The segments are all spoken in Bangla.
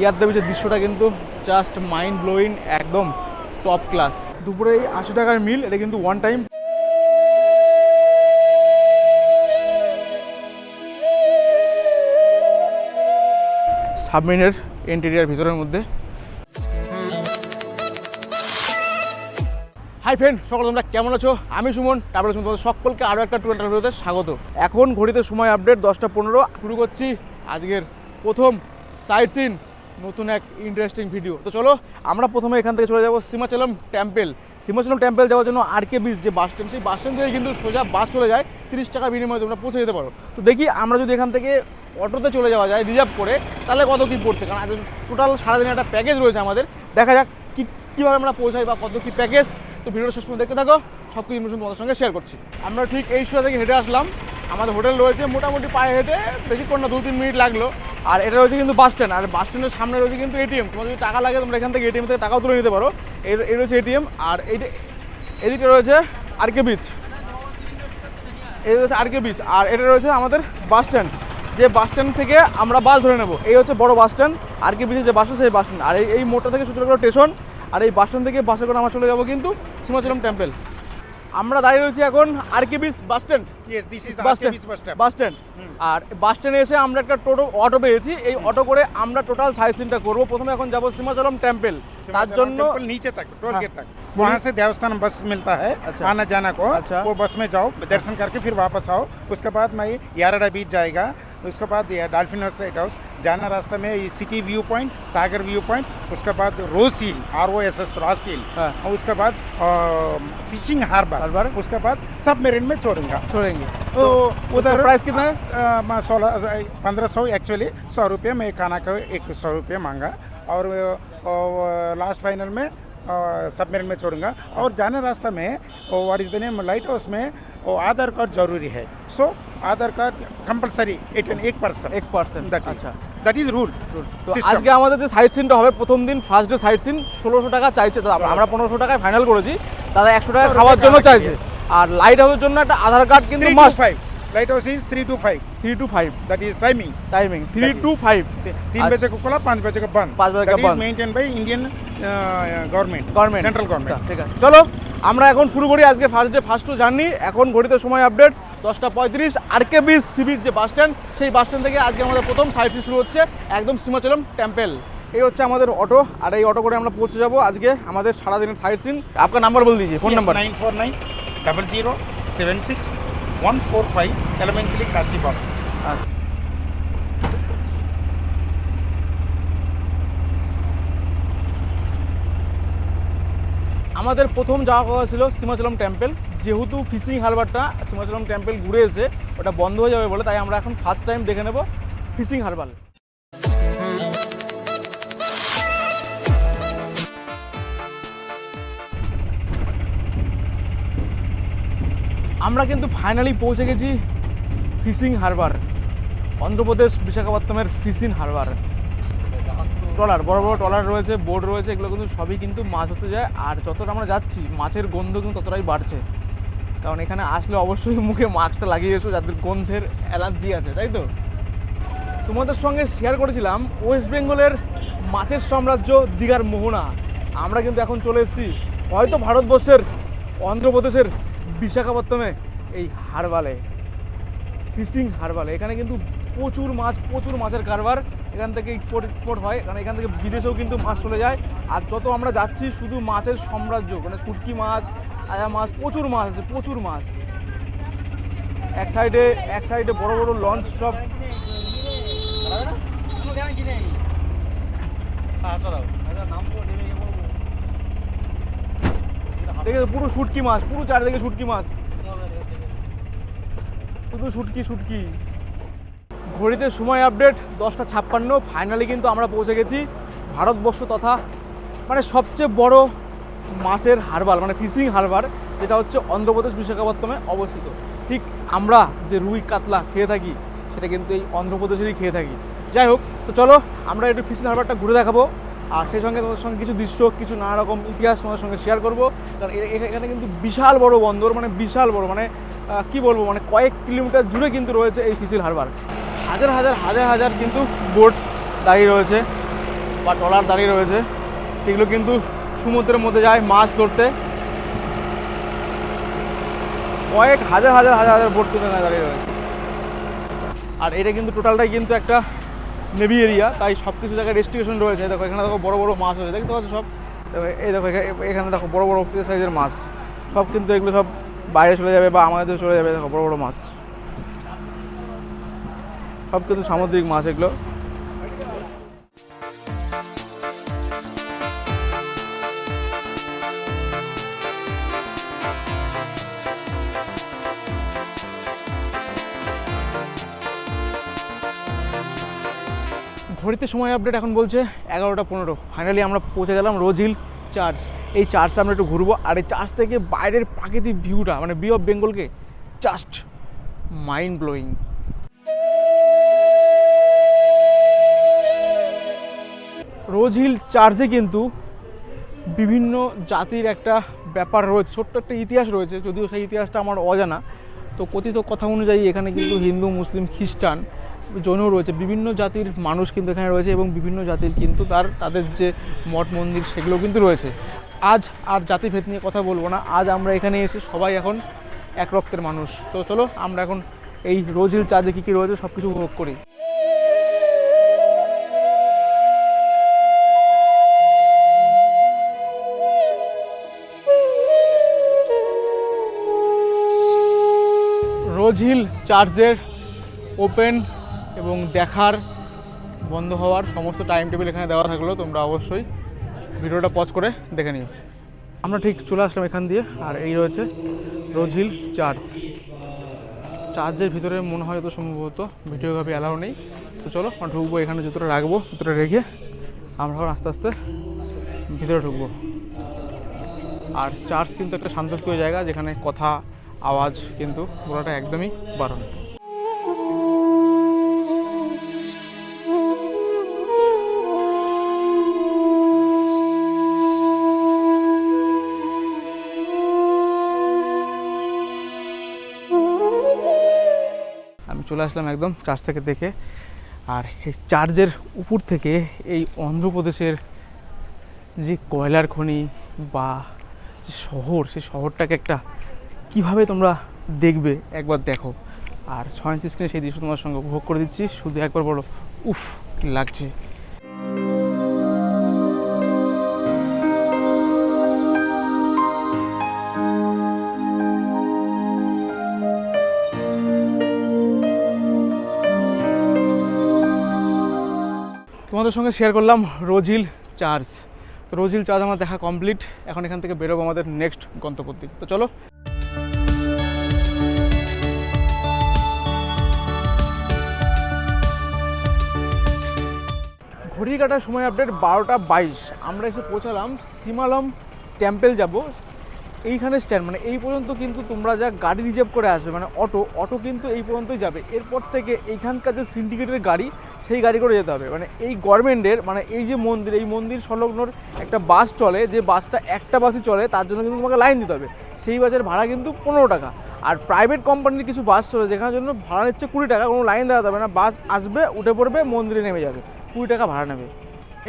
ইয়ারদের বিচের দৃশ্যটা কিন্তু জাস্ট মাইন্ড ব্লোয়িং একদম টপ ক্লাস দুপুরে এই আশি টাকার মিল এটা কিন্তু ওয়ান টাইম সাবমেরিনের ইন্টেরিয়ার ভিতরের মধ্যে। হাই ফ্রেন্ড সকল তোমরা কেমন আছো? আমি সুমন ট্রাভেল তোমাদের সকলকে আরও একটা টুয়েন্টার ভিডিওতে স্বাগত। এখন ঘড়িতে সময় আপডেট দশটা পনেরো, শুরু করছি আজকের প্রথম সাইট সিন নতুন এক ইন্টারেস্টিং ভিডিও তো চলো, আমরা প্রথমে এখান থেকে চলে যাব সীমাচলম টেম্পেল সীমাচলম টেম্পেল যাওয়ার জন্য আর কে বিচ যে বাস স্ট্যান্ড সেই বাস স্ট্যান্ড থেকে কিন্তু সোজা বাস চলে যায়, তিরিশ টাকার বিনিময়ে তোমরা পৌঁছে যেতে পারো। তো দেখি আমরা যদি এখান থেকে অটোতে চলে যাওয়া যায় রিজার্ভ করে, তাহলে কত কী পড়ছে? কারণ আজ টোটাল সারাদিনে একটা প্যাকেজ রয়েছে আমাদের। দেখা যাক কী, কীভাবে আমরা পৌঁছাই বা কত কী প্যাকেজ তো ভিডিওটা শেষ পর্যন্ত দেখতে থাকো সব কিছু ইনফরমেশন তোমাদের সঙ্গে শেয়ার করছি। আমরা ঠিক এই সোজা থেকে হেঁটে আসলাম। আমাদের হোটেল রয়েছে, মোটামুটি পায়ে হেঁটে বেশিক্ষণ না দু তিন মিনিট লাগল। আর এটা রয়েছে কিন্তু বাস স্ট্যান্ড, আর বাস স্ট্যান্ডের সামনে রয়েছে কিন্তু এটিএম তোমার যদি টাকা লাগে, তোমরা এখান থেকে এটিএম থেকে টাকাও তুলে নিতে পারো। এই এই রয়েছে এটিএম আর এইটা এদিকে রয়েছে আরকে বিচ। এই রয়েছে আরকে বিচ, আর এটা রয়েছে আমাদের বাস স্ট্যান্ড। যে বাস স্ট্যান্ড থেকে আমরা বাস ধরে নেব। এই হচ্ছে বড় বাস স্ট্যান্ড আরকে বিচে যে বাস সেই বাস স্ট্যান্ড। আর এই মোড়টা থেকে সূত্র স্টেশন, আর এই বাস স্ট্যান্ড থেকে বাসে করে আমরা চলে যাব কিন্তু সীমাচলম টেম্পল। আমরা দাঁড়িয়ে রয়েছি এখন RK beach bus stand Yes, this is bus RK stand Beach bus stop. Bus stand hmm. R bus স্ট্যান্ডে এসে আমরা একটা টোটো অটো পেয়েছি এই অটো করে আমরা টোটাল সাইড সিনটা করবো প্রথমে এখন যাবো সীমাচলম টেম্পল তার सिमाचलम জন্য टेम्पल नीचे तक टोल हाँ। गेट तक वहाँ से देवस्थान बस मिलता है अच्छा। आना जाना को अच्छा। वो बस में जाओ दर्शन करके फिर वापस आओ उसके बाद मैं यारडा बीच जाएगा उसके बाद डॉल्फिन हाउस लाइट हाउस जाना रास्ता में city view point Sagar view point उसके बाद Rose Hill R O S S Ross Hill हाँ। और उसके बाद फिशिंग हार्बर हार्बर। उसके बाद सबमेरिन में छोड़ूँगा। छोड़ेंगे। तो उधर प्राइस कितना है? सोलह पंद्रह सौ एक्चुअली सौ रुपये में खाना का एक सौ रुपये मांगा। और लास्ट फाइनल में सबमेरिन में छोड़ूँगा। और जाने रास्ता में what is the name light house में वो आधार कार्ड जरूरी है सो आधार कार्ड कंपलसरी एक परसेंट এক পার্সেন্ট That is- আচ্ছা दैट इज रूल তো System. আজকে আমাদের যে সাইট সিনটা হবে প্রথম দিন ফার্স্ট ডে সাইট সিন ষোলোশো টাকা চাইছে তো আমরা- আমরা পনেরোশো টাকায় ফাইনাল করেছি দাদা একশো টাকা ষোলো খাওয়ার টাকা জন্য আলাদা চাইছে আর লাইট হাউসের জন্য একটা আধার কার্ড কিন্তু three to must five Light house is three two five three two five that is timing timing three That is- two five तीन अच्छा। बजे को खुला पाँच बजे को बंद पाँच बजे का बंद। Maintain by Indian government government central government ঠিক আছে চলো আমরা এখন শুরু করি আজকে first day first to journey এখন ঘড়িতে সময় আপডেট দশটা পঁয়ত্রিশ R K beach sea beach যে বাস স্ট্যান্ড সেই বাস স্ট্যান্ড থেকে আজকে আমাদের প্রথম সাইট সিন শুরু হচ্ছে একদম সীমাচলম টেম্পল এই হচ্ছে আমাদের অটো আর এই অটো করে আমরা পৌঁছে যাবো আজকে আমাদের সারাদিনের সাইট সিন আপনার নাম্বার বলে দিয়েছি phone number nine four nine double zero seven six one four five elementary কাশিবাগ আচ্ছা আমাদের প্রথম যাওয়া কথা ছিল সীমাচলম টেম্পল যেহেতু ফিশিং হারবারটা সীমাচলম টেম্পল ঘুরে এসে ওটা বন্ধ হয়ে যাবে বলে, তাই আমরা এখন ফার্স্ট টাইম দেখে নেব ফিশিং হারবার আমরা কিন্তু ফাইনালি পৌঁছে গেছি ফিশিং হারবার, অন্ধ্রপ্রদেশ বিশাখাপত্তমের ফিশিং হারবার। ট্রলার, বড় বড় ট্রলার রয়েছে বোর্ড রয়েছে, এগুলো কিন্তু সবই কিন্তু মাছ হতে যায়, আর যতটা আমরা যাচ্ছি, মাছের গন্ধ কিন্তু ততটাই বাড়ছে। কারণ এখানে আসলে অবশ্যই মুখে মাছটা লাগিয়ে এসো, যাদের গন্ধের অ্যালার্জি আছে, তাই তো? তোমাদের সঙ্গে শেয়ার করেছিলাম ওয়েস্ট বেঙ্গলের মাছের সাম্রাজ্য দীঘার মোহনা। আমরা কিন্তু এখন চলে এসেছি, হয়তো ভারতবর্ষের, অন্ধ্রপ্রদেশের বিশাখাপত্তমে এই হারবালে ফিশিং হারবালে। এখানে কিন্তু প্রচুর মাছ প্রচুর মাছের কারবার এখান থেকে এক্সপোর্ট এক্সপোর্ট হয়। কারণ এখান থেকে বিদেশেও কিন্তু মাছ চলে যায়। আর যত আমরা যাচ্ছি শুধু মাছের সাম্রাজ্য মানে শুটকি মাছ আয়া মাছ প্রচুর মাছ আছে প্রচুর মাছ। এক সাইডে এক সাইডে বড় বড় লঞ্চ সব। দেখে পুরো শুটকি মাছ, পুরো চারিদিকে শুটকি মাছ। শুধু শুটকি শুটকি। ঘড়িতে সময় আপডেট দশটা ছাপ্পান্ন ফাইনালি কিন্তু আমরা পৌঁছে গেছি ভারতবর্ষ তথা মানে সবচেয়ে বড় মাছের হারবার মানে ফিশিং হারবার যেটা হচ্ছে অন্ধ্রপ্রদেশ বিশাখাপত্তমে অবস্থিত। ঠিক আমরা যে রুই কাতলা খেয়ে থাকি, সেটা কিন্তু এই অন্ধ্রপ্রদেশেরই খেয়ে থাকি। যাই হোক, তো চলো আমরা একটু ফিশিং হারবারটা ঘুরে দেখাবো। আর সেই সঙ্গে তোমাদের সঙ্গে কিছু দৃশ্য, কিছু নানা রকম ইতিহাস তোমাদের সঙ্গে শেয়ার করব। কারণ এখানে কিন্তু বিশাল বড় বন্দর মানে বিশাল বড় মানে কি বলব মানে কয়েক কিলোমিটার জুড়ে কিন্তু রয়েছে এই ফিশিল হারবার হাজার হাজার হাজার হাজার কিন্তু বোট দাঁড়িয়ে রয়েছে, বা ট্রলার দাঁড়িয়ে রয়েছে। এগুলো কিন্তু সমুদ্রের মধ্যে যায় মাছ ধরতে। কয়েক হাজার হাজার হাজার হাজার বোট তুলে দাঁড়িয়ে রয়েছে। আর এটা কিন্তু টোটালটাই কিন্তু একটা নেভি এরিয়া, তাই সব কিছু জায়গায় রেস্ট্রিকশন রয়েছে। দেখো, এখানে দেখো বড় বড় মাছ রয়েছে দেখতে পাচ্ছ সব? এই দেখো এখানে- এখানে দেখো বড় বড় সাইজের মাছ। সব কিন্তু এগুলো সব বাইরে চলে যাবে বা আমাদের চলে যাবে, দেখো বড় বড় মাছ। সব কিন্তু সামুদ্রিক মাছ এগুলো। ঘড়িতে সময় আপডেট এখন বলছে এগারোটা পনেরো। ফাইনালি আমরা পৌঁছে গেলাম রোজ হিল চার্চ। এই চার্চে আমরা একটু ঘুরবো। আর এই চার্চ থেকে বাইরের প্রাকৃতিক ভিউটা মানে B of বেঙ্গলকে just mind blowing Rose Hill চার্চে কিন্তু বিভিন্ন জাতির একটা ব্যাপার রয়েছে। ছোট্ট একটা ইতিহাস রয়েছে, যদিও সেই ইতিহাসটা আমার অজানা। তো কথিত কথা অনুযায়ী এখানে কিন্তু হিন্দু, মুসলিম, খ্রিস্টান জৈন রয়েছে। বিভিন্ন জাতির মানুষ কিন্তু এখানে রয়েছে এবং বিভিন্ন জাতির কিন্তু তার, তাদের যে মঠ, মন্দির সেগুলো কিন্তু রয়েছে। আজ আর জাতিভেদ নিয়ে কথা বলব না। আজ আমরা এখানে এসে সবাই এখন এক রক্তের মানুষ। তো চলো, আমরা এখন এই রোজ হিল চার্জে কী কী রয়েছে সব কিছু উপভোগ করি। রোজ হিল চার্চের ওপেন এবং দেখার বন্ধ হওয়ার সমস্ত টাইম টেবিল এখানে দেওয়া থাকল, তোমরা অবশ্যই ভিডিওটা পজ করে দেখে নিও। আমরা ঠিক চলে আসলাম এখান দিয়ে, আর এই রয়েছে রোজ হিল চার্চ চার্চের ভিতরে মনে হয় তো সম্ভবত ভিডিওগ্রাফি অ্যালাউ নেই। তো চলো, আমরা ঢুকবো এখানে, জুতোটা রাখব, জুতোটা রেখে আমরা এখন আস্তে আস্তে ভিতরে ঢুকবো। আর চার্চ কিন্তু একটা শান্তপ্রিয় জায়গা, যেখানে কথা, আওয়াজ কিন্তু বলাটা একদমই বারণ চলে আসলাম একদম চার্জ থেকে দেখে। আর এই চার্জের উপর থেকে এই অন্ধ্রপ্রদেশের যে কয়লার খনি বা যে শহর, সেই শহরটাকে একটা কীভাবে তোমরা দেখবে একবার দেখো। আর ছয় স্ক্রিনে সেই দৃশ্য তোমার সঙ্গে উপভোগ করে দিচ্ছি। শুধু একবার বলো, উফ লাগছে। তোমাদের সঙ্গে শেয়ার করলাম রোজিল চার্চ তো রোজিল চার্চ আমার দেখা কমপ্লিট এখন এখান থেকে বেরোবো আমাদের নেক্সট গন্তব্যের দিকে তো চলো। ঘড়ি কাটার সময় আপডেট বারোটা বাইশ। আমরা এসে পৌঁছালাম, সিমালম টেম্পেল যাব। এইখানে স্ট্যান্ড মানে এই পর্যন্ত কিন্তু তোমরা যা গাড়ি রিজার্ভ করে আসবে মানে অটো অটো কিন্তু এই পর্যন্তই যাবে। এরপর থেকে এইখানকার যে সিন্ডিকেটের গাড়ি, সেই গাড়ি করে যেতে হবে। মানে এই গভর্নমেন্টের মানে এই যে মন্দির, এই মন্দির সংলগ্নর একটা বাস চলে, যে বাসটা একটা বাসই চলে, তার জন্য কিন্তু তোমাকে লাইন দিতে হবে। সেই বাসের ভাড়া কিন্তু পনেরো টাকা। আর প্রাইভেট কোম্পানির কিছু বাস চলে, যেখানের জন্য ভাড়া নিচ্ছে কুড়ি টাকা, কোনো লাইন দেওয়া যাবে না। বাস আসবে, উঠে পড়বে, মন্দিরে নেমে যাবে। কুড়ি টাকা ভাড়া নেবে।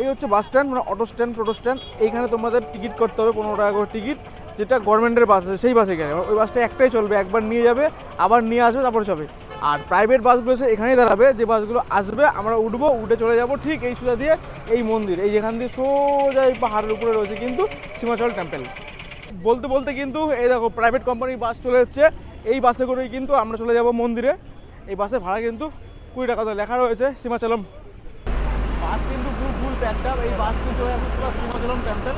এই হচ্ছে বাস স্ট্যান্ড মানে অটো স্ট্যান্ড টোটো স্ট্যান্ড এইখানে তোমাদের টিকিট করতে হবে, পনেরো টাকা করে টিকিট যেটা গভর্নমেন্টের বাস আছে, সেই বাসে গেলে ওই বাসটা একটাই চলবে, একবার নিয়ে যাবে, আবার নিয়ে আসবে, তারপরে চলবে। আর প্রাইভেট বাসগুলো এসে এখানেই দাঁড়াবে, যে বাসগুলো আসবে, আমরা উঠবো, উঠে চলে যাব ঠিক এই সোজা দিয়ে এই মন্দির। এই যেখান দিয়ে সোজা এই পাহাড়ের উপরে রয়েছে কিন্তু সীমাচল টেম্পল বলতে বলতে কিন্তু এই দেখো প্রাইভেট কোম্পানির বাস চলে এসছে। এই বাসে করেই কিন্তু আমরা চলে যাব মন্দিরে। এই বাসে ভাড়া কিন্তু কুড়ি টাকা তো লেখা রয়েছে সীমাচলম বাস কিন্তু ফুল ফুল প্যাকড এই বাস কিন্তু সীমাচলম টেম্পল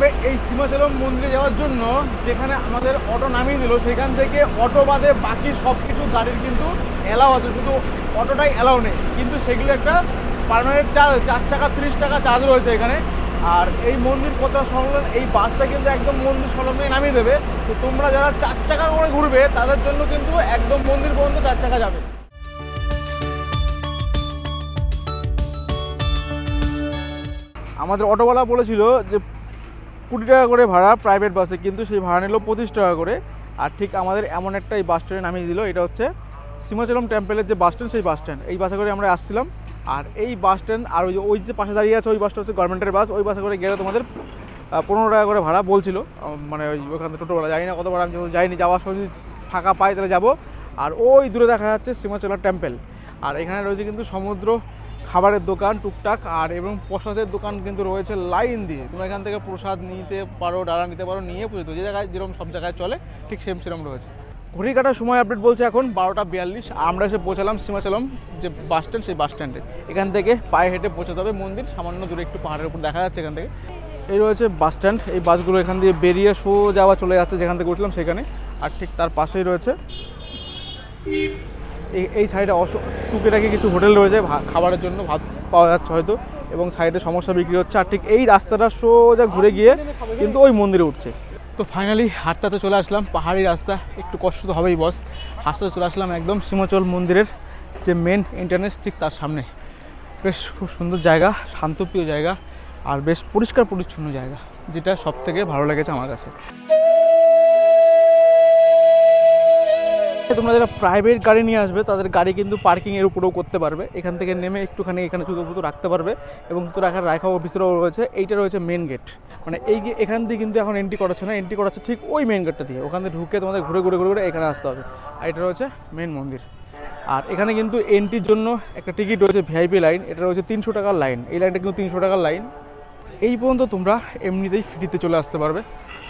তবে এই সীমাচলম মন্দিরে যাওয়ার জন্য যেখানে আমাদের অটো নামিয়ে দিল, সেখান থেকে অটো বাদে বাকি সব কিছু গাড়ির কিন্তু অ্যালাউ আছে। শুধু অটোটাই অ্যালাউ নেই। কিন্তু সেগুলো একটা পারমানেন্ট চার্জ, চার টাকা তিরিশ টাকা চার্জ রয়েছে এখানে। আর এই মন্দির কথা সংলগ্ন এই বাসটা কিন্তু একদম মন্দির সংলগ্নে নামিয়ে দেবে। তো তোমরা যারা চার চাকা করে ঘুরবে, তাদের জন্য কিন্তু একদম মন্দির পর্যন্ত চার চাকা যাবে। আমাদের অটোওয়ালা বলেছিল যে কুড়ি টাকা করে ভাড়া প্রাইভেট বাসে কিন্তু সেই ভাড়া নিল পঁচিশ টাকা করে। আর ঠিক আমাদের এমন একটা এই বাস স্ট্যান্ডে নামিয়ে দিল, এটা হচ্ছে সীমাচলম টেম্পলের যে বাস স্ট্যান্ড সেই বাস স্ট্যান্ড এই বাসে করে আমরা আসছিলাম। আর এই বাস স্ট্যান্ড আর ওই যে ওই যে পাশে দাঁড়িয়ে আছে ওই বাসটা হচ্ছে গভর্নমেন্টের বাস ওই বাসে করে গেলে তোমাদের পনেরো টাকা করে ভাড়া বলছিল। মানে ওই ওখান থেকে টোটোওয়ালা, জানি না কতবার আমি যাইনি, যাওয়ার সময় যদি ফাঁকা পাই তাহলে যাব। আর ওই দূরে দেখা যাচ্ছে সীমাচলা টেম্পেল আর এখানে রয়েছে কিন্তু সমুদ্র খাবারের দোকান টুকটাক আর এবং প্রসাদের দোকান কিন্তু রয়েছে লাইন দিয়ে। তুমি এখান থেকে প্রসাদ নিতে পারো, ডালা নিতে পারো, নিয়ে পুজো যে জায়গায় যেরকম সব জায়গায় চলে, ঠিক সেম সেরকম রয়েছে। ঘড়ি কাটার সময় আপডেট বলছে এখন বারোটা বিয়াল্লিশ। আমরা এসে পৌঁছালাম সীমাচলম যে বাস স্ট্যান্ড সেই বাস স্ট্যান্ডে এখান থেকে পায়ে হেঁটে পৌঁছাতে হবে মন্দির, সামান্য দূরে একটু পাহাড়ের উপর দেখা যাচ্ছে এখান থেকে। এই রয়েছে বাস স্ট্যান্ড এই বাসগুলো এখান দিয়ে বেরিয়ে শো যাওয়া চলে যাচ্ছে যেখান থেকে উঠলাম সেখানে। আর ঠিক তার পাশেই রয়েছে এই এই সাইডে অস, টুকিটাকি কিছু হোটেল রয়েছে খাবারের জন্য ভাত পাওয়া যাচ্ছে হয়তো, এবং সাইডে সমস্যা বিক্রি হচ্ছে। আর ঠিক এই রাস্তাটা সোজা ঘুরে গিয়ে কিন্তু ওই মন্দিরে উঠছে। তো ফাইনালি হাঁটতে চলে আসলাম, পাহাড়ি রাস্তা, একটু কষ্ট তো হবেই বস হাঁটতে চলে আসলাম একদম সীমাচল মন্দিরের যে মেন এন্ট্রান্স ঠিক তার সামনে। বেশ খুব সুন্দর জায়গা, শান্তপ্রিয় জায়গা, আর বেশ পরিষ্কার পরিচ্ছন্ন জায়গা, যেটা সব থেকে ভালো লেগেছে আমার কাছে। তোমরা যারা প্রাইভেট গাড়ি নিয়ে আসবে, তাদের গাড়ি কিন্তু পার্কিংয়ের উপরেও করতে পারবে। এখান থেকে নেমে একটুখানি এখানে জুতো ফুতো রাখতে পারবে এবং জুতো রাখার রাখা ভিতরেও রয়েছে। এইটা রয়েছে মেন গেট মানে এই এখান দিয়ে কিন্তু এখন এন্ট্রি করাচ্ছে না। এন্ট্রি করাচ্ছে ঠিক ওই মেন গেটটা দিয়ে। ওখান থেকে ঢুকে তোমাদের ঘুরে ঘুরে ঘুরে ঘুরে এখানে আসতে হবে। আর এটা রয়েছে মেন মন্দির। আর এখানে কিন্তু এন্ট্রির জন্য একটা টিকিট রয়েছে ভিআইপি লাইন এটা রয়েছে তিনশো টাকার লাইন এই লাইনটা কিন্তু তিনশো টাকার লাইন এই পর্যন্ত তোমরা এমনিতেই ফ্রিতে চলে আসতে পারবে।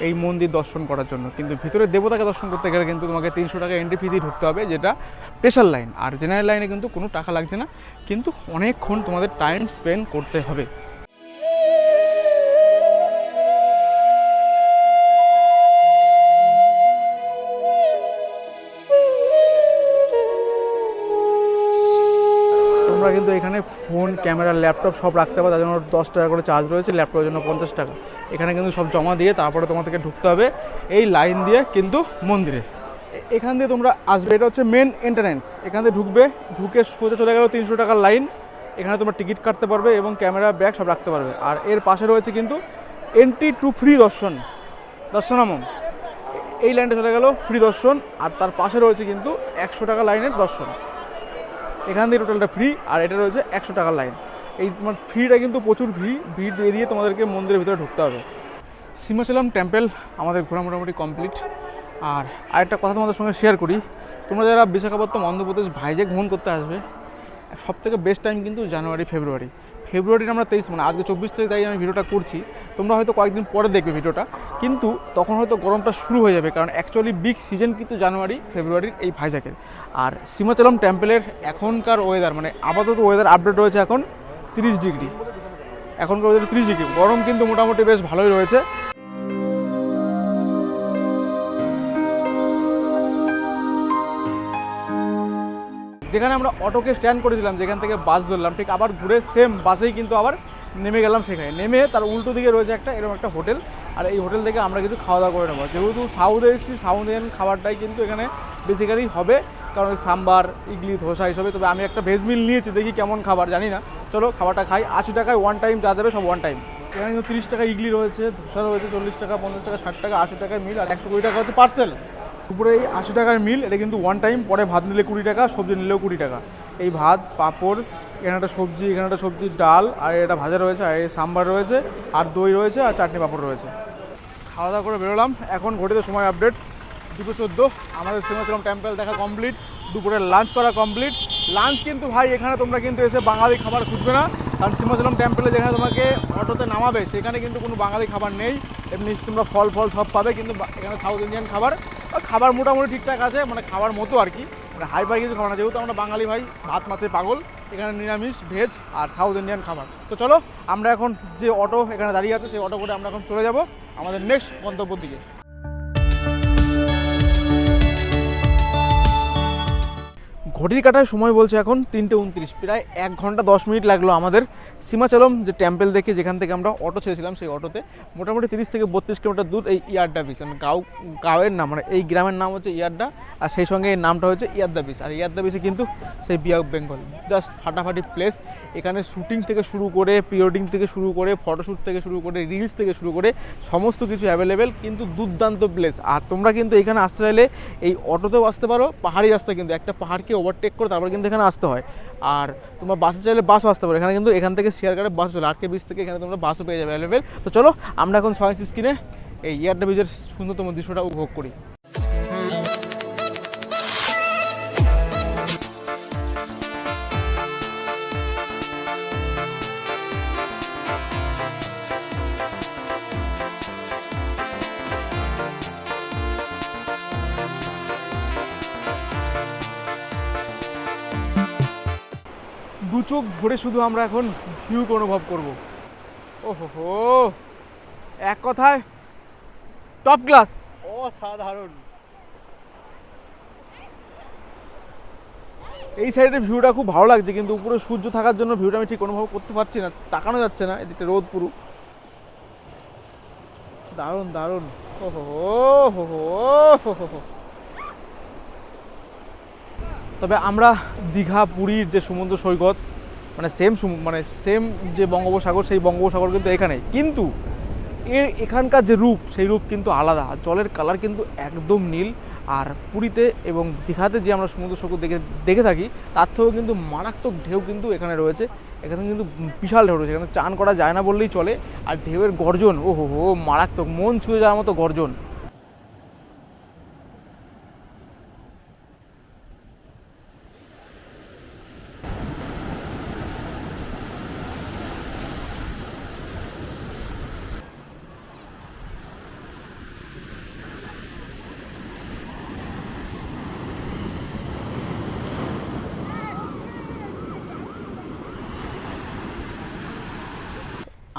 এই মন্দির দর্শন করার জন্য। কিন্তু ভিতরে দেবতাকে দর্শন করতে গেলে কিন্তু তোমাকে তিনশো টাকা এন্ট্রি ফি দিয়ে ঢুকতে হবে, যেটা স্পেশাল লাইন আর জেনারেল লাইনে কিন্তু কোনো টাকা লাগছে না, কিন্তু অনেকক্ষণ তোমাদের টাইম স্পেন্ড করতে হবে। কিন্তু এখানে ফোন ক্যামেরা ল্যাপটপ সব রাখতে পারো তার জন্য দশ টাকা করে চার্জ রয়েছে ল্যাপটপের জন্য পঞ্চাশ টাকা। এখানে কিন্তু সব জমা দিয়ে তারপরে তোমাদেরকে ঢুকতে হবে, এই লাইন দিয়ে কিন্তু মন্দিরে। এখান দিয়ে তোমরা আসবে, এটা হচ্ছে মেন এন্ট্রান্স এখান দিয়ে ঢুকবে, ঢুকে সোজা চলে গেল তিনশো টাকার লাইন এখানে তোমরা টিকিট কাটতে পারবে এবং ক্যামেরা ব্যাগ সব রাখতে পারবে। আর এর পাশে রয়েছে কিন্তু এন্ট্রি টু ফ্রি দর্শন দর্শনামম এই লাইনটা চলে গেল ফ্রি দর্শন, আর তার পাশে রয়েছে কিন্তু একশো টাকা লাইনের দর্শন। এখান থেকে টোটালটা ফ্রি আর এটা রয়েছে একশো টাকার লাইন এই তোমার ফ্রিটা কিন্তু প্রচুর ভিড় ভিড় এড়িয়ে তোমাদেরকে মন্দিরের ভিতরে ঢুকতে হবে। সিমাশালাম টেম্পেল আমাদের ঘোরা মোটামুটি কমপ্লিট আর আরেকটা কথা তোমাদের সঙ্গে শেয়ার করি, তোমরা যারা বিশাখাপত্তম অন্ধ্রপ্রদেশ ভাইজ্যাক ভ্রমণ করতে আসবে সব থেকে বেস্ট টাইম কিন্তু জানুয়ারি, ফেব্রুয়ারি। ফেব্রুয়ারির আমরা তেইশ মানে আজকে চব্বিশ তারিখ তাই আমি ভিডিওটা করছি। তোমরা হয়তো কয়েকদিন পরে দেখবে ভিডিওটা। কিন্তু তখন হয়তো গরমটা শুরু হয়ে যাবে, কারণ অ্যাকচুয়ালি বিগ সিজন কিন্তু জানুয়ারি, ফেব্রুয়ারির এই ভাইজাকের। আর সীমাচলম টেম্পেলের এখনকার ওয়েদার মানে আপাতত ওয়েদার আপডেট রয়েছে এখন তিরিশ ডিগ্রি। এখনকার ওয়েদার তিরিশ ডিগ্রি। গরম কিন্তু মোটামুটি বেশ ভালোই রয়েছে। যেখানে আমরা অটোকে স্ট্যান্ড করেছিলাম, যেখান থেকে বাস ধরলাম, ঠিক আবার ঘুরে সেম বাসেই কিন্তু আবার নেমে গেলাম সেখানে। নেমে তার উল্টো দিকে রয়েছে একটা এরকম একটা হোটেল আর এই হোটেল থেকে আমরা কিন্তু খাওয়া দাওয়া করে নেব। যেহেতু সাউথে এসেছি সাউথ ইন্ডিয়ান খাবারটাই কিন্তু এখানে বেসিক্যালি হবে, কারণ ওই সাম্বার, ইডলি, ধোসা হিসেবে তবে আমি একটা ভেজ মিল নিয়েছি, দেখি কেমন খাবার, জানি না। চলো খাবারটা খাই। আশি টাকায় ওয়ান টাইম যা দেবে সব ওয়ান টাইম এখানে কিন্তু তিরিশ টাকা ইডলি রয়েছে, ধোসা রয়েছে, চল্লিশ টাকা, পঞ্চাশ টাকা, ষাট টাকা, আশি টাকায় মিল আর একশো কুড়ি টাকা হচ্ছে পার্সেল দুপুরে এই আশি টাকার মিল, এটা কিন্তু ওয়ান টাইম পরে ভাত নিলে কুড়ি টাকা, সবজি নিলেও কুড়ি টাকা। এই ভাত, পাঁপড়, এখানে একটা সবজি, এখানে একটা সবজি, ডাল, আর এটা ভাজা রয়েছে, আর এই সাম্বার রয়েছে, আর দই রয়েছে, আর চাটনি পাঁপড় রয়েছে। খাওয়া দাওয়া করে বেরোলাম। এখন ঘটিত সময় আপডেট দুটো চোদ্দ। আমাদের সিনেমা ছিলাম টেম্পেল দেখা কমপ্লিট দুপুরে লাঞ্চ করা কমপ্লিট লাঞ্চ কিন্তু ভাই, এখানে তোমরা কিন্তু এসে বাঙালি খাবার খুঁজবে না। কারণ সীমাচলম টেম্পলে যেখানে তোমাকে অটোতে নামাবে, সেখানে কিন্তু কোনো বাঙালি খাবার নেই। এমনি তোমরা ফল ফল সব পাবে, কিন্তু এখানে সাউথ ইন্ডিয়ান খাবার। খাবার মোটামুটি ঠিকঠাক আছে মানে খাবার মতো আর কি। মানে হাই ফাই কিছু খাবার না, যেহেতু আমরা বাঙালি ভাই, ভাত মাছে পাগল, এখানে নিরামিষ ভেজ আর সাউথ ইন্ডিয়ান খাবার। তো চলো, আমরা এখন যে অটো এখানে দাঁড়িয়ে আছে, সেই অটো করে আমরা এখন চলে যাব আমাদের নেক্সট গন্তব্যের দিকে। ঘটির কাটায় সময় বলছে এখন তিনটে উনত্রিশ। প্রায় এক ঘণ্টা দশ মিনিট লাগল আমাদের। সীমাচলম যে টেম্পেল দেখে যেখান থেকে আমরা অটো ছেড়েছিলাম সেই অটোতে মোটামুটি তিরিশ থেকে বত্রিশ কিলোমিটার দূর এই ইয়ারডা বিচ মানে গাঁও গাঁয়ের নাম মানে এই গ্রামের নাম হচ্ছে ইয়ারডা আর সেই সঙ্গে এই নামটা হচ্ছে ইয়ারদা বিচ আর ইয়ারদা বিচে কিন্তু সেই বিয়া বেঙ্গল জাস্ট ফাটাফাটি প্লেস এখানে শুটিং থেকে শুরু করে প্রিওডিং থেকে শুরু করে ফটোশ্যুট থেকে শুরু করে রিলস থেকে শুরু করে সমস্ত কিছু অ্যাভেলেবেল কিন্তু দুর্দান্ত প্লেস আর তোমরা কিন্তু এখানে আসতে চাইলে এই অটোতেও আসতে পারো, পাহাড়ি রাস্তা কিন্তু, একটা পাহাড়কে ওভারটেক করে তারপর কিন্তু এখানে আসতে হয়। আর তোমরা বাসে চাইলে বাসও আসতে পারে। এখানে কিন্তু এখান থেকে শেয়ার করে বাস চলে, আটকে বিশ থেকে এখানে তোমরা বাসও পেয়ে যাবে অ্যাভেলেবেল তো চলো, আমরা এখন সয়েন্স স্ক্রিনে এই ইয়ারডা ব্রিজের সুন্দরতম দৃশ্যটা উপভোগ করি। দু চোখ ভরে শুধু আমরা এখন ভিউকে অনুভব করব। ওহো হো এক কথায় টপ ক্লাস অসাধারণ। এই সাইডের ভিউটা খুব ভালো লাগছে কিন্তু উপরে সূর্য থাকার জন্য ভিউটা আমি ঠিক অনুভব করতে পারছি না তাকানো যাচ্ছে না এদিকে রোদ পুরো। দারুণ দারুণ। ওহো হো হো হো। তবে আমরা দীঘা পুরীর যে সমুদ্র সৈকত মানে সেম মানে সেম যে বঙ্গোপসাগর, সেই বঙ্গোপসাগর কিন্তু এখানে। কিন্তু এর এখানকার যে রূপ, সেই রূপ কিন্তু আলাদা। জলের কালার কিন্তু একদম নীল। আর পুরীতে এবং দীঘাতে যে আমরা সমুদ্র সৈকত দেখে দেখে থাকি, তার থেকেও কিন্তু মারাত্মক ঢেউ কিন্তু এখানে রয়েছে। এখানে কিন্তু বিশাল ঢেউ রয়েছে। এখানে চান করা যায় না বললেই চলে। আর ঢেউয়ের গর্জন ও হো মারাত্মক। মন ছুঁয়ে যাওয়ার মতো গর্জন।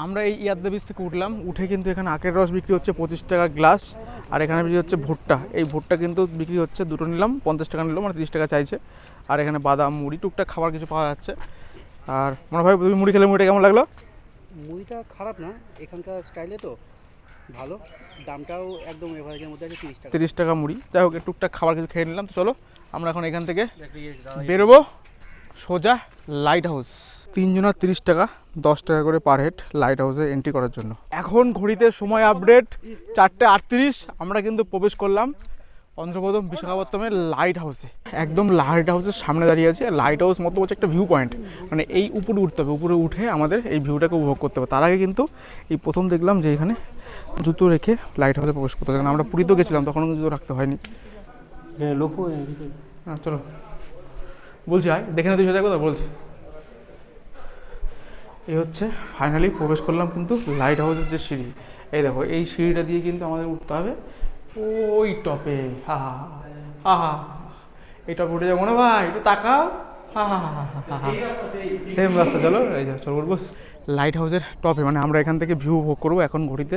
আমরা এই ইয়াদ্দা বীজ থেকে উঠলাম উঠে কিন্তু এখানে আখের রস বিক্রি হচ্ছে পঁচিশ টাকা গ্লাস আর এখানে বিক্রি হচ্ছে ভুট্টা। এই ভুট্টা কিন্তু বিক্রি হচ্ছে দুটো নিলাম পঞ্চাশ টাকা নিলাম মানে তিরিশ টাকা চাইছে। আর এখানে বাদাম মুড়ি টুকটাক খাবার কিছু পাওয়া যাচ্ছে। আর মনে ভাই তুমি মুড়ি খেলে মুড়িটা কেমন লাগল? মুড়িটা খারাপ না এখানকার স্টাইলে তো ভালো। দামটাও একদম এভারেজের মধ্যে আছে তিরিশ টাকা। তিরিশ টাকা মুড়ি। যাই হোক টুকটাক খাবার কিছু খেয়ে নিলাম। চলো আমরা এখন এখান থেকে বেরোবো। সোজা লাইট হাউস তিনজনের তিরিশ টাকা দশ টাকা করে পার হেড লাইট হাউসে এন্ট্রি করার জন্য। এখন ঘড়িতে সময় আপডেট চারটে আটত্রিশ আমরা কিন্তু প্রবেশ করলাম অন্ধ্রপ্রদেশ বিশাখাপত্তমের লাইট হাউসে একদম লাইট হাউসের সামনে দাঁড়িয়ে আছে লাইট হাউস মতো হচ্ছে একটা ভিউ পয়েন্ট মানে এই উপরে উঠতে হবে উপরে উঠে আমাদের এই ভিউটাকে উপভোগ করতে হবে। তার আগে কিন্তু এই প্রথম দেখলাম যে এখানে জুতো রেখে লাইট হাউসে প্রবেশ করতে হবে। কারণ আমরা পুরীতেও গেছিলাম তখন জুতো রাখতে হয়নি। লোকো হ্যাঁ চলো। বলছি আয় দেখে না তুই সাথে কথা বলছি এই হচ্ছে ফাইনালি প্রবেশ করলাম কিন্তু লাইট হাউসের যে সিঁড়ি এই দেখো এই সিঁড়িটা দিয়ে কিন্তু আমাদের উঠতে হবে ওই টপে হা হা হা হা এই টপে উঠে যাব না ভাই একটু তাকাও হা হা হা হা হা সেম রাস্তা চলো এই যে চলো বলব লাইট হাউসের টপে মানে আমরা এখান থেকে ভিউ ভোগ করব এখন ঘড়িতে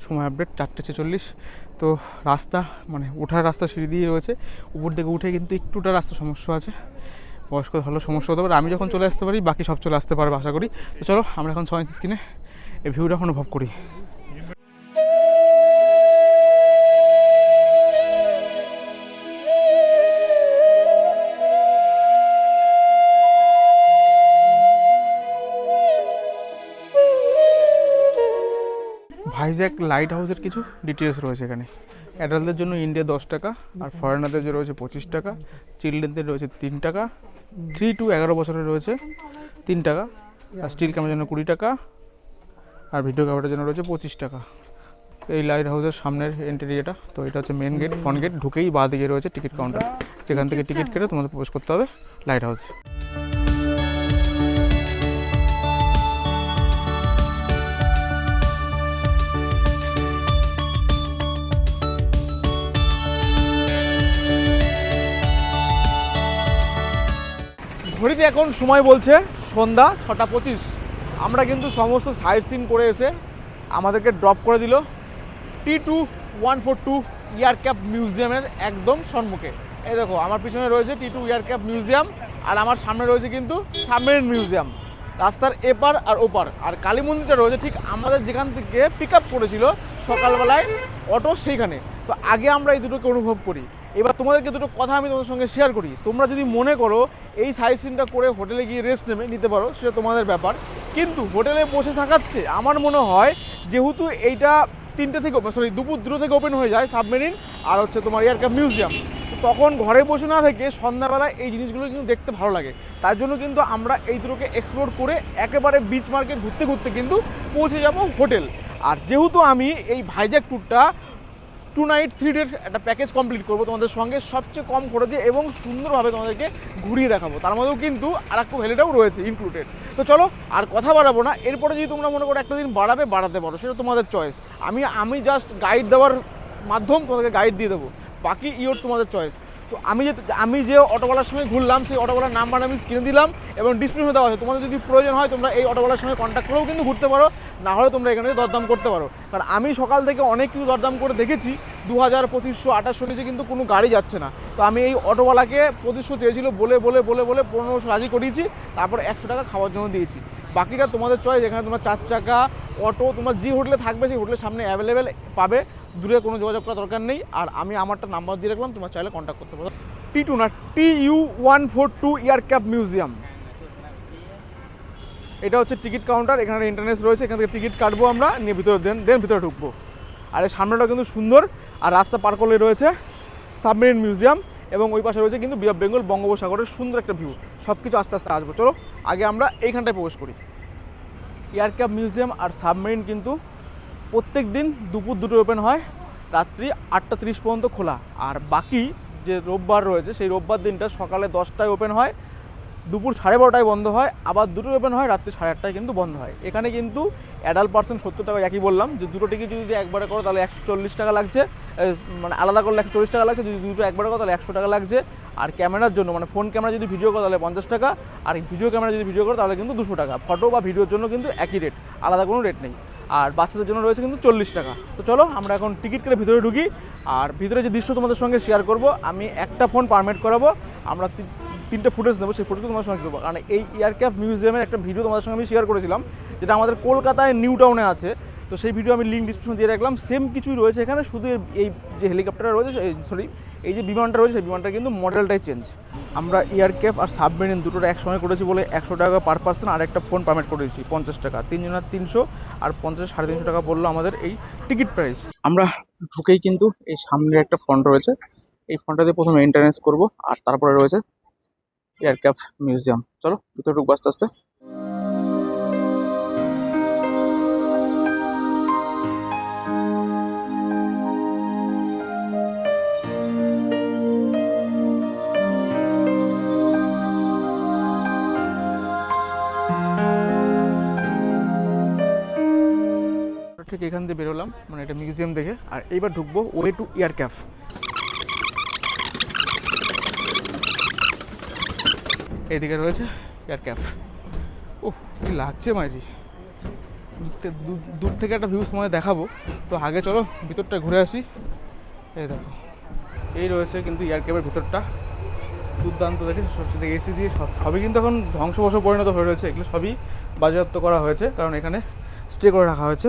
সময় আপডেট চারটে ছেচল্লিশ তো রাস্তা মানে ওঠার রাস্তা সিঁড়ি দিয়ে রয়েছে উপর থেকে উঠে কিন্তু একটুটা রাস্তা সমস্যা আছে বয়স্ক ভালো সমস্যা হতে পারে। আমি যখন চলে আসতে পারি, বাকি সব চলে আসতে পারবে আশা করি। তো চলো, আমরা এখন সয়েন্স স্ক্রিনে এই ভিউটা অনুভব করি। ভাইজ্যাক লাইট হাউসের কিছু ডিটেলস রয়েছে এখানে। অ্যাডাল্টদের জন্য ইন্ডিয়া দশ টাকা, আর ফরেনারদের রয়েছে পঁচিশ টাকা চিলড্রেনদের রয়েছে তিন টাকা থ্রি টু এগারো বছরের রয়েছে, তিন টাকা। আর স্টিল ক্যামেরার জন্য কুড়ি টাকা, আর ভিডিও ক্যামেরার জন্য রয়েছে পঁচিশ টাকা। এই লাইট হাউসের সামনের এন্ট্রি এটা, তো এটা হচ্ছে মেন গেট ফ্রন্ট গেট ঢুকেই বাঁ দিকে রয়েছে টিকিট কাউন্টার যেখান থেকে টিকিট কেটে তোমাদের প্রবেশ করতে হবে লাইট হাউসে ঘড়িতে এখন সময় বলছে সন্ধ্যা ছটা পঁচিশ। আমরা কিন্তু সমস্ত সাইট সিন করে এসে আমাদেরকে ড্রপ করে দিল T two one four two aircraft মিউজিয়ামের একদম সম্মুখে। এই দেখো, আমার পিছনে রয়েছে T two aircraft museum আর আমার সামনে রয়েছে কিন্তু সাবমেরিন মিউজিয়াম রাস্তার এপার আর ওপার। আর কালী মন্দিরটা রয়েছে ঠিক আমাদের যেখান থেকে পিক আপ করেছিল সকালবেলায় অটো সেইখানে। তো আগে আমরা এই দুটোকে অনুভব করি। এবার তোমাদেরকে দুটো কথা আমি তোমাদের সঙ্গে শেয়ার করি। তোমরা যদি মনে করো এই সাইড সিনটা করে হোটেলে গিয়ে রেস্ট নেবে, নিতে পারো, সেটা তোমাদের ব্যাপার। কিন্তু হোটেলে বসে থাকাচ্ছে আমার মনে হয় যেহেতু এইটা তিনটে থেকে সরি দুপুর দুটো থেকে ওপেন হয়ে যায় সাবমেরিন আর হচ্ছে তোমার এয়ারক্রাফট মিউজিয়াম তখন ঘরে বসে না থেকে সন্ধ্যাবেলা এই জিনিসগুলো কিন্তু দেখতে ভালো লাগে। তার জন্য কিন্তু আমরা এই দুটোকে এক্সপ্লোর করে একেবারে বিচ মার্কেট ঘুরতে ঘুরতে কিন্তু পৌঁছে যাব হোটেল আর যেহেতু আমি এই ভাইজ্যাক ট্যুরটা টু নাইট থ্রি ডের একটা প্যাকেজ কমপ্লিট করব তোমাদের সঙ্গে, সবচেয়ে কম খরচে এবং সুন্দরভাবে তোমাদেরকে ঘুরিয়ে দেখাবো। তার মধ্যেও কিন্তু আর একটু ভ্যালিটাও রয়েছে ইনক্লুডেড তো চলো, আর কথা বাড়াবো না। এরপরে যদি তোমরা মনে করো একটা দিন বাড়াবে, বাড়াতে পারো, সেটা তোমাদের চয়েস আমি আমি জাস্ট গাইড দেওয়ার মাধ্যম তোমাদেরকে গাইড দিয়ে দেবো। বাকি ইয়োর তোমাদের চয়েস তো আমি যে আমি যে অটোওয়ালার সঙ্গে ঘুরলাম, সেই অটোওয়ালার নাম্বার আমি স্ক্রিনে দিলাম এবং ডিসপ্লে দেওয়া আছে। তোমাদের যদি প্রয়োজন হয়, তোমরা এই অটোওয়ালার সঙ্গে কন্ট্যাক্ট করেও কিন্তু ঘুরতে পারো, না হলে তোমরা এখানে দরদাম করতে পারো। কারণ আমি সকাল থেকে অনেক কিছু দরদাম করে দেখেছি দু হাজার পঁচিশশো, আঠাশশো নিচে কিন্তু কোনো গাড়ি যাচ্ছে না। তো আমি এই অটোওয়ালাকে পঁচিশশো চেয়েছিল, বলে বলে বলে বলে পনেরোশো রাজি করিয়েছি, তারপর একশো টাকা খাওয়ার জন্য দিয়েছি। বাকিটা তোমাদের চয়েস এখানে তোমার চার চাকা অটো তোমার যে হোটেলে থাকবে, সেই হোটেলের সামনে অ্যাভেলেবেল পাবে। দূরে কোনো যোগাযোগ করার দরকার নেই। আর আমি আমারটা নাম্বার দিয়ে রাখলাম, তোমার চাইলে কন্ট্যাক্ট করতে পারো। টি টু না T U one four two aircraft museum এটা হচ্ছে টিকিট কাউন্টার এখানে ইন্টারনেস রয়েছে। এখান থেকে টিকিট কাটবো আমরা, নিয়ে ভিতরে দেন দেন ভিতরে ঢুকবো। আর এই সামনেটা কিন্তু সুন্দর, আর রাস্তা পার করলে রয়েছে সাবমেরিন মিউজিয়াম এবং ওই পাশে রয়েছে কিন্তু বেঙ্গল বঙ্গোপসাগরের সুন্দর একটা ভিউ সব কিছু আস্তে আস্তে আসব। চলো, আগে আমরা এইখানটায় প্রবেশ করি। এয়ারক্রাফট মিউজিয়াম আর সাবমেরিন কিন্তু প্রত্যেক দিন দুপুর দুটো ওপেন হয়, রাত্রি আটটা তিরিশ পর্যন্ত খোলা। আর বাকি যে রোববার রয়েছে, সেই রোববার দিনটা সকালে দশটায় ওপেন হয় দুপুর সাড়ে বারোটায় বন্ধ হয়, আবার দুটো ওপেন হয়, রাত্রি সাড়ে আটটায় কিন্তু বন্ধ হয়। এখানে কিন্তু অ্যাডাল্ট পার্সেন্ট সত্তর টাকা, একই বললাম, যে দুটো টিকিট যদি একবারে করো, তাহলে একশো চল্লিশ টাকা লাগছে। মানে আলাদা করলে একশো চল্লিশ টাকা লাগছে, যদি দুটো একবারে করো, তাহলে একশো টাকা লাগছে। আর ক্যামেরার জন্য মানে ফোন ক্যামেরা যদি ভিডিও করো, তাহলে পঞ্চাশ টাকা। আর ভিডিও ক্যামেরা যদি ভিডিও করো, তাহলে কিন্তু দুশো টাকা। ফটো বা ভিডিওর জন্য কিন্তু একই রেট আলাদা কোনো রেট নেই। আর বাচ্চাদের জন্য রয়েছে কিন্তু চল্লিশ টাকা। তো চলো, আমরা এখন টিকিট কেটে ভিতরে ঢুকি। আর ভিতরে যে দৃশ্য তোমাদের সঙ্গে শেয়ার করব, আমি একটা ফোন পারমিট করাবো। আমরা তিনটে ফুটেজ নেব, সেই ফুটেজ তোমাদের সঙ্গে দেবো। কারণ এই এয়ারক্রাফট মিউজিয়ামের একটা ভিডিও তোমাদের সঙ্গে আমি শেয়ার করেছিলাম, যেটা আমাদের কলকাতায় নিউ টাউনে আছে। তো সেই ভিডিও আমি লিঙ্ক ডিসক্রিপশন দিয়ে রাখলাম। সেম কিছুই রয়েছে এখানে, শুধু এই যে হেলিকপ্টার রয়েছে সরি এই যে বিমানটা রয়েছে, সেই বিমানটা কিন্তু মডেলটাই চেঞ্জ আমরা এয়ারক্রাফট আর সাবমেরিন দুটোর একসঙ্গে করেছি বলে একশো টাকা পার পার্সন আর একটা ফোন পারমিট করেছি পঞ্চাশ টাকা। তিনজনের তিনশো, আর পঞ্চাশ, সাড়ে তিনশো টাকা বলল আমাদের এই টিকিট প্রাইস আমরা ঢুকেই কিন্তু এই সামনের একটা ফন্ট রয়েছে। এই ফন্টটাতে প্রথমে এন্টারেন্স করব, আর তারপরে রয়েছে এয়ারক্রাফট মিউজিয়াম। চলো, ভিতরে ঢুকবো আস্তে আস্তে। ঠিক এখান দিয়ে বেরোলাম মানে এটা মিউজিয়াম দেখে। আর এইবার ঢুকবো ওয়ে টু এয়ারক্যাফ এইদিকে রয়েছে এয়ার ক্যাপ ও কি লাগছে মাইরি। দূর থেকে একটা ভিউ সময় দেখাবো। তো আগে চলো, ভিতরটা ঘুরে আসি। এই দেখো। এই রয়েছে কিন্তু এয়ারক্যাফের ভিতরটা। দুর্দান্ত দেখে সবচেয়ে এসি দিয়ে সব, সবই কিন্তু এখন ধ্বংসবশ পরিণত হয়ে রয়েছে। এগুলো সবই বাজেয়াপ্ত করা হয়েছে, কারণ এখানে স্টে করে রাখা হয়েছে।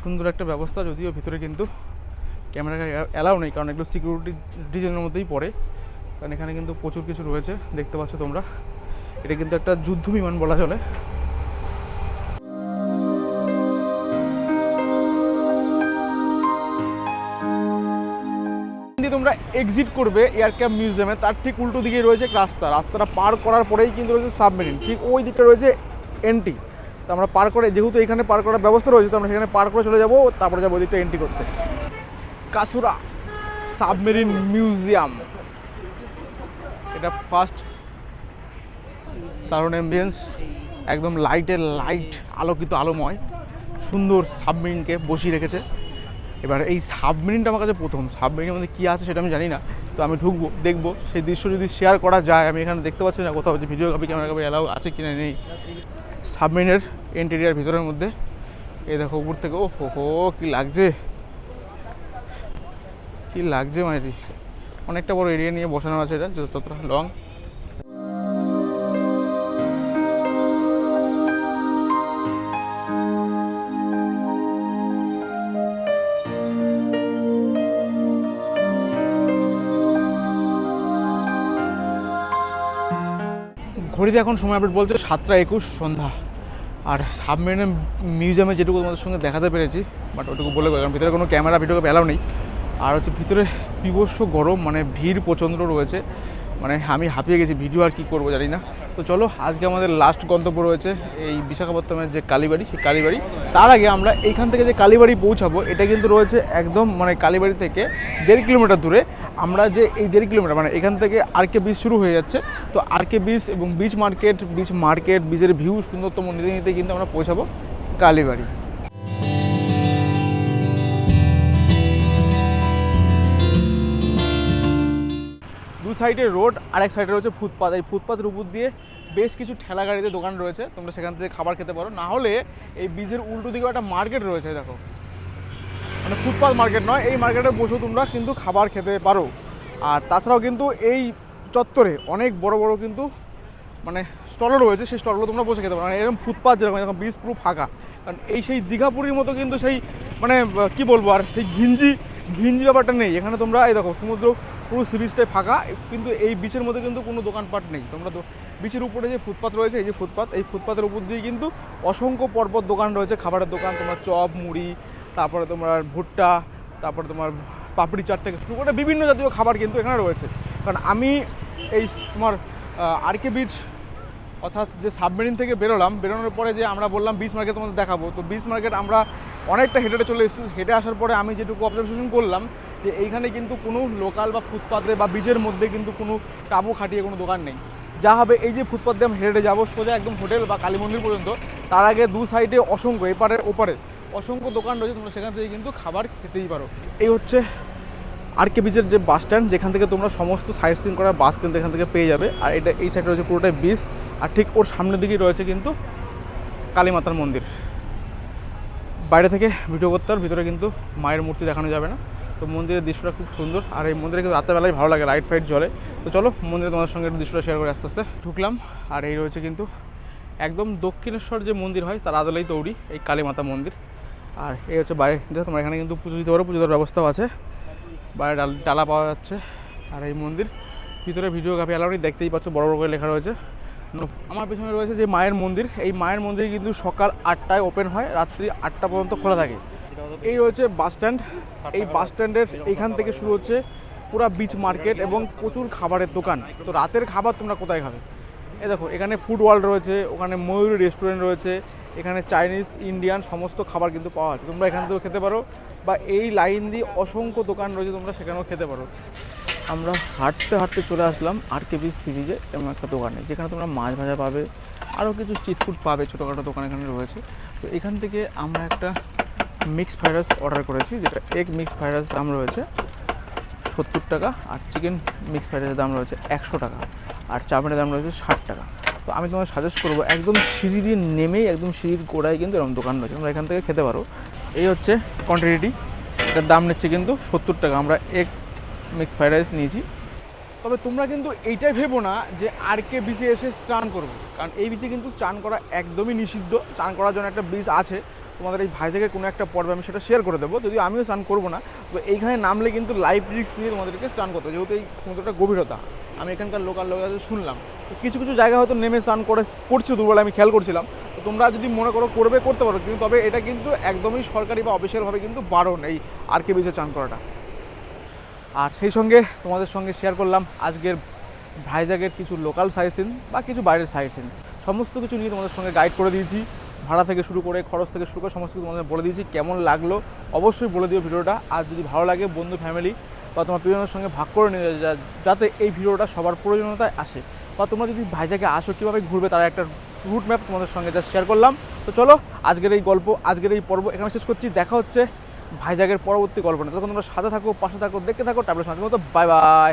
সুন্দর একটা ব্যবস্থা, যদিও ভিতরে কিন্তু ক্যামেরা অ্যালাউ নেই, কারণ এগুলো সিকিউরিটি ডিজাইনের মধ্যেই পড়ে। কারণ এখানে কিন্তু প্রচুর কিছু রয়েছে, দেখতে পাচ্ছ তোমরা। এটা কিন্তু একটা যুদ্ধ বিমান বলা চলে। তোমরা এক্সিট করবে এয়ারক্যাপ মিউজিয়ামে তার ঠিক উল্টো দিকে রয়েছে রাস্তা। রাস্তাটা পার করার পরেই কিন্তু রয়েছে সাবমেরিন ঠিক ওই দিকে রয়েছে এন্ট্রি তো আমরা পার করে, যেহেতু এখানে পার করার ব্যবস্থা রয়েছে, তো আমরা সেখানে পার করে চলে যাব, তারপরে যাব ওই দিকটা এন্ট্রি করতে। কাসুরা সাবমেরিন মিউজিয়াম এটা ফার্স্ট দারুণ অ্যাম্বিয়েন্স একদম লাইটের লাইট আলোকিত আলোময়, সুন্দর সাবমেরিনকে বসিয়ে রেখেছে। এবার এই সাবমেরিনটা আমার কাছে প্রথম। সাবমেরিনের মধ্যে কী আছে সেটা আমি জানি না, তো আমি ঢুকবো, দেখব। সেই দৃশ্য যদি শেয়ার করা যায়, আমি এখানে দেখতে পাচ্ছি না কোথাও যে ক্যামেরা কপি অ্যালাউ আছে কিনা নেই। সাবমেরিনের ইন্টেরিয়ার ভিতরের মধ্যে। এই দেখো উপর থেকে ও হো কী লাগছে? কী লাগছে মাইরি? অনেকটা বড় এরিয়া নিয়ে বসানো আছে এটা যতটা লং ঘড়িতে এখন সময় আপডেট বলছে সাতটা একুশ সন্ধ্যা। আর সাবমেরিন মিউজিয়ামে যেটুকু তোমাদের সঙ্গে দেখাতে পেরেছি বাট ওটুকু বলে গেলাম। ভিতরে কোনো ক্যামেরা ভিডিও অ্যালাউ নেই। আর হচ্ছে ভিতরে বিভৎস গরম মানে ভিড় প্রচণ্ড রয়েছে। মানে আমি হাঁপিয়ে গেছি, ভিডিও আর কি করব জানি না। তো চলো, আজকে আমাদের লাস্ট গন্তব্য রয়েছে এই বিশাখাপত্তমের যে কালীবাড়ি, সেই কালীবাড়ি। তার আগে আমরা এইখান থেকে যে কালীবাড়ি পৌঁছাবো, এটা কিন্তু রয়েছে একদম মানে কালীবাড়ি থেকে দেড় কিলোমিটার দূরে। আমরা যে এই দেড় কিলোমিটার মানে এখান থেকে আরকে বিচ শুরু হয়ে যাচ্ছে। তো আরকে বিচ এবং বিচ মার্কেট বিচ মার্কেট বিচের ভিউ সুন্দরতম নিতে নিতে কিন্তু আমরা পৌঁছাবো কালীবাড়ি। সাইডে রোড আর এক সাইডে রয়েছে ফুটপাথ এই ফুটপাথের উপর দিয়ে বেশ কিছু ঠেলা গাড়িতে দোকান রয়েছে। তোমরা সেখান থেকে খাবার খেতে পারো। না হলে এই বীজের উল্টো দিকে একটা মার্কেট রয়েছে, দেখো। মানে ফুটপাথ মার্কেট নয়, এই মার্কেটে বসেও তোমরা কিন্তু খাবার খেতে পারো। আর তাছাড়াও কিন্তু এই চত্বরে অনেক বড় বড় কিন্তু মানে স্টলও রয়েছে। সেই স্টলগুলো তোমরা বসে খেতে পারো। মানে এরকম ফুটপাথ যেরকম, এরকম বীজ পুরো ফাঁকা। কারণ এই সেই দীঘাপুরীর মতো কিন্তু সেই মানে কি বলব আর, সেই ঘিঞ্জি ঘিঞ্জি ব্যাপারটা নেই। এখানে তোমরা, এই দেখো, সমুদ্র পুরো সি বিচটাই ফাঁকা, কিন্তু এই বিচের মধ্যে কিন্তু কোনো দোকানপাট নেই। তোমরা তো বিচের উপরে যে ফুটপাথ রয়েছে, এই যে ফুটপাথ এই ফুটপাথের উপর দিয়ে কিন্তু অসংখ্য পরপর দোকান রয়েছে। খাবারের দোকান, তোমার চপ, মুড়ি, তারপরে তোমার ভুট্টা, তারপরে তোমার পাপড়ি চাট থেকে শুরু করে বিভিন্ন জাতীয় খাবার কিন্তু এখানে রয়েছে। কারণ আমি এই তোমার আরকে বিচ অর্থাৎ যে সাবমেরিন থেকে বেরোলাম, বেরোনোর পরে যে আমরা বললাম বিচ মার্কেট তোমাদের দেখাবো, তো বিচ মার্কেট আমরা অনেকটা হেঁটে চলে এসেছি। হেঁটে আসার পরে আমি যেটুকু অবজারভেশন করলাম যে এইখানে কিন্তু কোনো লোকাল বা ফুটপাথে বা বীজের মধ্যে কিন্তু কোনো টাবু খাটিয়ে কোনো দোকান নেই। যা হবে এই যে ফুটপাথ দিয়ে আমি হেঁটে যাব সোজা একদম হোটেল বা কালী মন্দির পর্যন্ত, তার আগে দু সাইডে অসংখ্য, এপারে, ওপারে অসংখ্য দোকান রয়েছে, তোমরা সেখান থেকে কিন্তু খাবার খেতেই পারো। এই হচ্ছে আর কে বিচের যে বাস স্ট্যান্ড, যেখান থেকে তোমরা সমস্ত সাইড সিন করার বাস কিন্তু এখান থেকে পেয়ে যাবে। আর এটা, এই সাইডে রয়েছে পুরোটাই বিচ আর ঠিক ওর সামনের দিকেই রয়েছে কিন্তু কালীমাতার মন্দির। বাইরে থেকে ভিডিও করতে ভিতরে কিন্তু মায়ের মূর্তি দেখানো যাবে না। তো মন্দিরের দৃশ্যটা খুব সুন্দর। আর এই মন্দিরে কিন্তু রাত্রেবেলায় ভালো লাগে লাইট ফাইট জ্বলে। তো চলো, মন্দিরে তোমাদের সঙ্গে দৃশ্যটা শেয়ার করে আস্তে আস্তে। ঢুকলাম, আর এই রয়েছে কিন্তু একদম দক্ষিণেশ্বর যে মন্দির হয়, তার আদলেই তৈরি এই কালীমাতা মন্দির। আর এই হচ্ছে বাইরে তোমরা এখানে কিন্তু পুজো দিতে পারো, পুজো দেওয়ার ব্যবস্থাও আছে। বাইরে ডাল, ডালা পাওয়া যাচ্ছে, আর এই মন্দির। ভিতরে ভিডিও কাপি অ্যালাউনি দেখতেই পাচ্ছ বড় বড় করে লেখা রয়েছে। আমার পেছনে রয়েছে যে মায়ের মন্দির, এই মায়ের মন্দির কিন্তু সকাল আটটায় ওপেন হয়, রাত্রি আটটা পর্যন্ত খোলা থাকে। এই রয়েছে বাস স্ট্যান্ড। এই বাস স্ট্যান্ডের এইখান থেকে শুরু হচ্ছে পুরা বিচ মার্কেট এবং প্রচুর খাবারের দোকান। তো রাতের খাবার তোমরা কোথায় খাবে? এ দেখো, এখানে ফুড ওয়ার্ল্ড রয়েছে, ওখানে ময়ূরী রেস্টুরেন্ট রয়েছে, এখানে চাইনিজ ইন্ডিয়ান সমস্ত খাবার কিন্তু পাওয়া যাচ্ছে। তোমরা এখান থেকেও খেতে পারো বা এই লাইন দিয়ে অসংখ্য দোকান রয়েছে, তোমরা সেখানেও খেতে পারো। আমরা হাঁটতে হাঁটতে চলে আসলাম আর কে বি সিরিজে এমন একটা দোকানে, যেখানে তোমরা মাছ ভাজা পাবে, আরও কিছু স্ট্রিট ফুড পাবে, ছোটোখাটো দোকান এখানে রয়েছে। তো এখান থেকে আমরা একটা মিক্স ফ্রাইড রাইস অর্ডার করেছি, যেটা এগ মিক্স ফ্রাইড রাইস দাম রয়েছে সত্তর টাকা আর চিকেন মিক্স ফ্রাইড রাইসের দাম রয়েছে একশো টাকা আর চাউমিনের দাম রয়েছে ষাট টাকা। তো আমি তোমার সাজেস্ট করব, একদম সিঁড়ি দিয়ে নেমেই, একদম সিঁড়ির গোড়ায় কিন্তু এরকম দোকান রয়েছে। তোমরা এখান থেকে খেতে পারো। এই হচ্ছে কোয়ান্টিটি এটার দাম নিচ্ছে কিন্তু সত্তর টাকা। আমরা এগ মিক্স ফ্রাইড রাইস নিয়েছি। তবে তোমরা কিন্তু এইটাই ভেবো না যে আর কে বিচে এসে স্নান করব। কারণ এই বিচে কিন্তু চান করা একদমই নিষিদ্ধ। চান করার জন্য একটা বিচ আছে। তোমাদের এই ভাইজাগের কোনো একটা পর্বে আমি সেটা শেয়ার করে দেবো, যদিও আমিও স্নান করব না। তো এইখানে নামলে কিন্তু লাইফ রিস্ক নিয়ে তোমাদেরকে স্নান করতে যেহেতু এই সমুদ্রটা গভীরতা। আমি এখানকার লোকাল কাছে শুনলাম। তো কিছু কিছু জায়গা হয়তো নেমে স্নান করে করছে দুর্বল আমি খেয়াল করছিলাম। তো তোমরা যদি মনে করো করবে, করতে পারো। কিন্তু তবে এটা কিন্তু একদমই সরকারি বা অফিসিয়ালভাবে কিন্তু বারণ এই আর কে বিচে চান করাটা। আর সেই সঙ্গে তোমাদের সঙ্গে শেয়ার করলাম আজকের ভাইজাগের কিছু লোকাল সাইট সিন বা কিছু বাইরের সাইট সিন সমস্ত কিছু নিয়ে তোমাদের সঙ্গে গাইড করে দিয়েছি। ভাড়া থেকে শুরু করে, খরচ থেকে শুরু করে সমস্ত কিছু তোমাদের বলে দিয়েছি, কেমন লাগল অবশ্যই বলে দিও ভিডিওটা। আর যদি ভালো লাগে, বন্ধু ফ্যামিলি বা তোমার প্রিয়জনের সঙ্গে ভাগ করে নিয়ে যাতে এই ভিডিওটা সবার প্রয়োজনীয়তায় আসে। বা তোমরা যদি ভাইজাকে আসো, কীভাবে ঘুরবে তার একটা রুট ম্যাপ তোমাদের সঙ্গে যা শেয়ার করলাম। তো চলো, আজকের এই গল্প, আজকের এই পর্ব এখানে শেষ করছি। দেখা হচ্ছে ভাইজাগের পরবর্তী গল্প না তখন তোমরা সাথে থাকো, পাশে থাকো, দেখতে থাকো ট্যাবলেট মতো বাই বাই